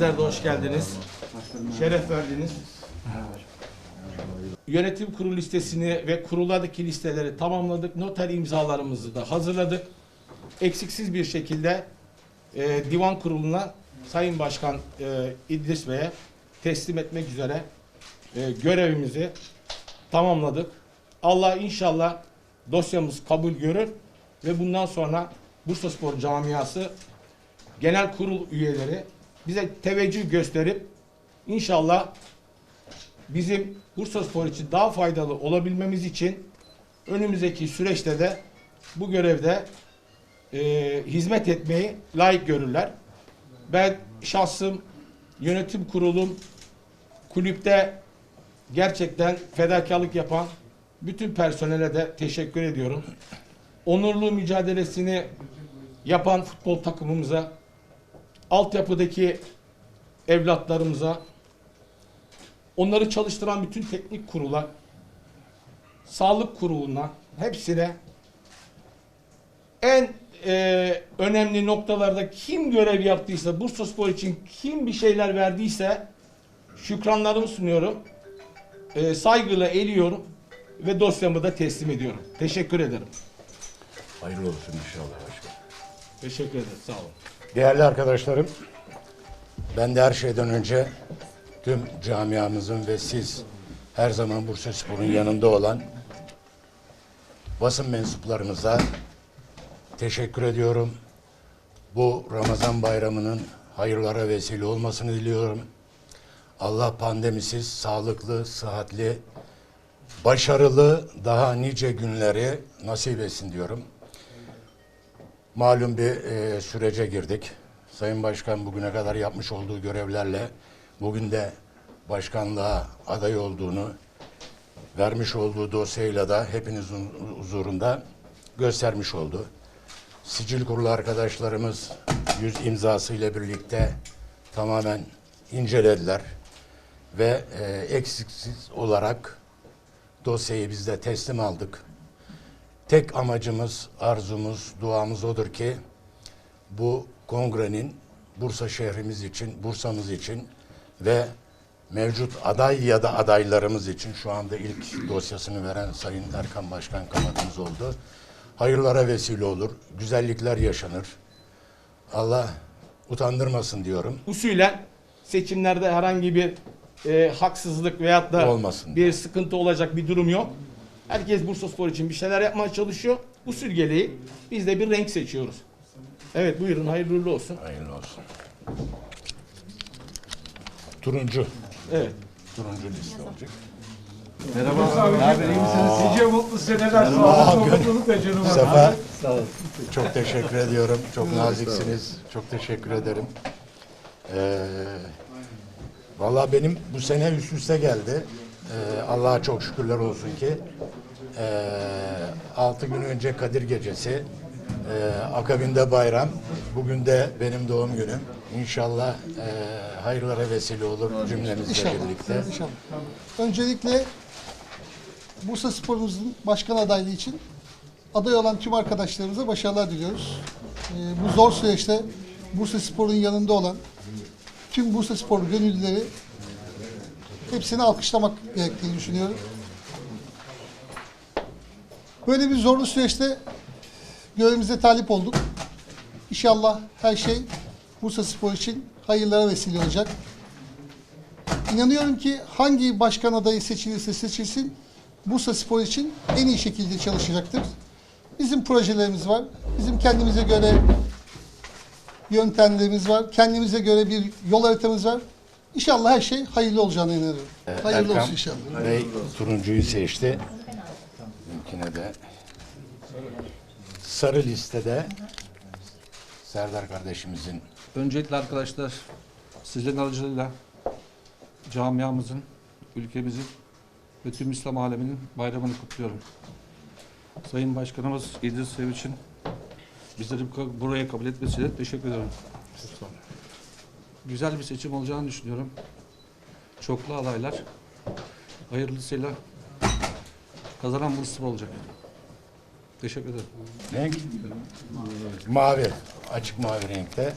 Sizler de hoş geldiniz. Şeref verdiniz. Yönetim kurulu listesini ve kurulardaki listeleri tamamladık. Noter imzalarımızı da hazırladık. Eksiksiz bir şekilde e, divan kuruluna Sayın Başkan e, İdris Bey'e teslim etmek üzere e, görevimizi tamamladık. Allah inşallah dosyamız kabul görür ve bundan sonra Bursaspor camiası genel kurul üyeleri bize teveccüh gösterip inşallah bizim Bursaspor için daha faydalı olabilmemiz için önümüzdeki süreçte de bu görevde e, hizmet etmeyi layık görürler. Ben şahsım, yönetim kurulum, kulüpte gerçekten fedakarlık yapan bütün personele de teşekkür ediyorum. Onurlu mücadelesini yapan futbol takımımıza, altyapıdaki evlatlarımıza, onları çalıştıran bütün teknik kurula, sağlık kuruluna, hepsine en e, önemli noktalarda kim görev yaptıysa, Bursaspor için kim bir şeyler verdiyse şükranlarımı sunuyorum. E, saygıyla eliyorum ve dosyamı da teslim ediyorum. Teşekkür ederim. Hayırlı olsun inşallah başkanım. Teşekkür ederim. Sağ olun. Değerli arkadaşlarım, ben de her şeyden önce tüm camiamızın ve siz her zaman Bursa Spor'un yanında olan basın mensuplarımıza teşekkür ediyorum. Bu Ramazan bayramının hayırlara vesile olmasını diliyorum. Allah pandemisiz, sağlıklı, sıhhatli, başarılı daha nice günleri nasip etsin diyorum. Malum bir e, sürece girdik. Sayın Başkan bugüne kadar yapmış olduğu görevlerle bugün de başkanlığa aday olduğunu vermiş olduğu dosyayla da hepinizin huzurunda göstermiş oldu. Sicil kurulu arkadaşlarımız yüz imzasıyla birlikte tamamen incelediler ve e, eksiksiz olarak dosyayı biz de teslim aldık. Tek amacımız, arzumuz, duamız odur ki bu kongrenin Bursa şehrimiz için, Bursa'mız için ve mevcut aday ya da adaylarımız için şu anda ilk dosyasını veren Sayın Erkan Başkan kanadımız oldu. Hayırlara vesile olur, güzellikler yaşanır. Allah utandırmasın diyorum. usulen seçimlerde herhangi bir e, haksızlık veyahut da Olmasın. bir sıkıntı olacak bir durum yok. Herkes Bursaspor için bir şeyler yapmaya çalışıyor. Usul gereği biz de bir renk seçiyoruz. Evet buyurun hayırlı uğurlu olsun. Hayırlı olsun. Turuncu. Evet. Turuncu liste olacak. Merhaba. Ne haber? iyi misiniz? Nice mutlu seneler. Sağlık, mutluluk ve canım. Sefa. Çok teşekkür ediyorum. Çok naziksiniz. Çok teşekkür ederim. Ee, Valla benim bu sene üst üste geldi. Ee, Allah'a çok şükürler olsun ki. Ee, altı gün önce Kadir Gecesi. Ee, akabinde bayram. Bugün de benim doğum günüm. İnşallah e, hayırlara vesile olur cümlemizle İnşallah. birlikte. İnşallah. Öncelikle Bursa Spor'umuzun başkan adaylığı için aday olan tüm arkadaşlarımıza başarılar diliyoruz. Ee, bu zor süreçte Bursa Spor'un yanında olan tüm Bursa Spor gönüllüleri hepsini alkışlamak gerektiğini düşünüyorum. Böyle bir zorlu süreçte görevimize talip olduk. İnşallah her şey Bursa Spor için hayırlara vesile olacak. İnanıyorum ki hangi başkan adayı seçilirse seçilsin Bursa Spor için en iyi şekilde çalışacaktır. Bizim projelerimiz var. Bizim kendimize göre yöntemlerimiz var. Kendimize göre bir yol haritamız var. İnşallah her şey hayırlı olacağına inanıyorum. Hayırlı Erkan olsun inşallah. Bey turuncuyu seçti. Bizimkine de sarı listede Serdar kardeşimizin Öncelikle arkadaşlar sizlerin aracılığıyla camiamızın, ülkemizin ve tüm İslam aleminin bayramını kutluyorum. Sayın Başkanımız İdris Sevinç'in bizleri bu- buraya kabul etmesiyle teşekkür ederim. Güzel bir seçim olacağını düşünüyorum. Çoklu adaylar. Hayırlısıyla kazanan Bursa olacak. Teşekkür ederim. renk mavi, açık mavi renkte.